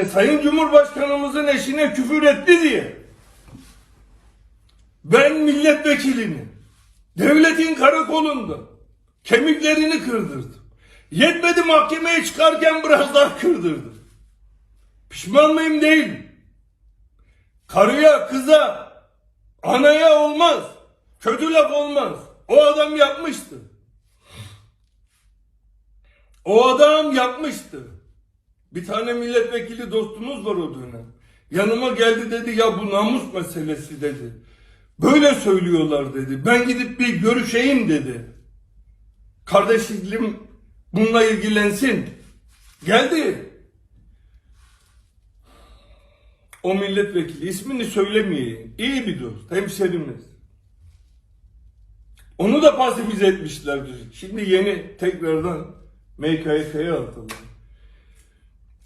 Sayın Cumhurbaşkanımızın eşine küfür etti diye ben milletvekilini devletin karakolunda kemiklerini kırdırdım. Yetmedi mahkemeye çıkarken biraz daha kırdırdım. Pişman mıyım değil. Karıya, kıza, anaya olmaz. Kötü laf olmaz. O adam yapmıştı. O adam yapmıştı. Bir tane milletvekili dostumuz var o dönem. Yanıma geldi dedi ya bu namus meselesi dedi. Böyle söylüyorlar dedi. Ben gidip bir görüşeyim dedi. Kardeşim bununla ilgilensin. Geldi. O milletvekili ismini söylemeyeyim. İyi bir dost, hemşerimiz. Onu da pasifize etmişlerdi. Şimdi yeni tekrardan MKYK'ya atıldı.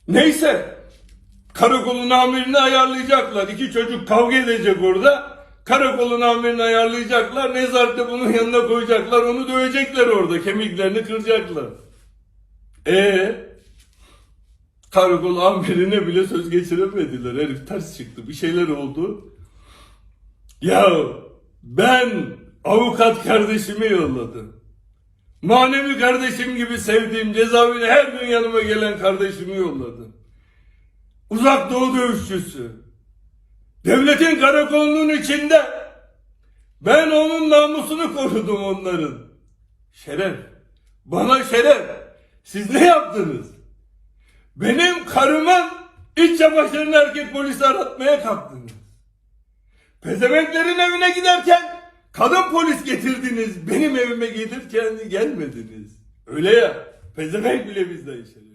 Neyse. Karakolun amirini ayarlayacaklar. İki çocuk kavga edecek orada. Karakolun amirini ayarlayacaklar. Nezarette bunun yanına koyacaklar. Onu dövecekler orada. Kemiklerini kıracaklar. E Karakol amirine bile söz geçiremediler. Herif ters çıktı. Bir şeyler oldu. Ya ben avukat kardeşimi yolladım. Manevi kardeşim gibi sevdiğim cezaevine her gün yanıma gelen kardeşimi yolladım. Uzak doğu dövüşçüsü. Devletin karakolunun içinde ben onun namusunu korudum onların. Şeref. Bana şeref. Siz ne yaptınız? Benim karımın iç çamaşırını erkek polisi aratmaya kalktınız. Pezevenklerin evine giderken kadın polis getirdiniz. Benim evime gelirken gelmediniz. Öyle ya. Pezevenk bile bizde yaşıyor.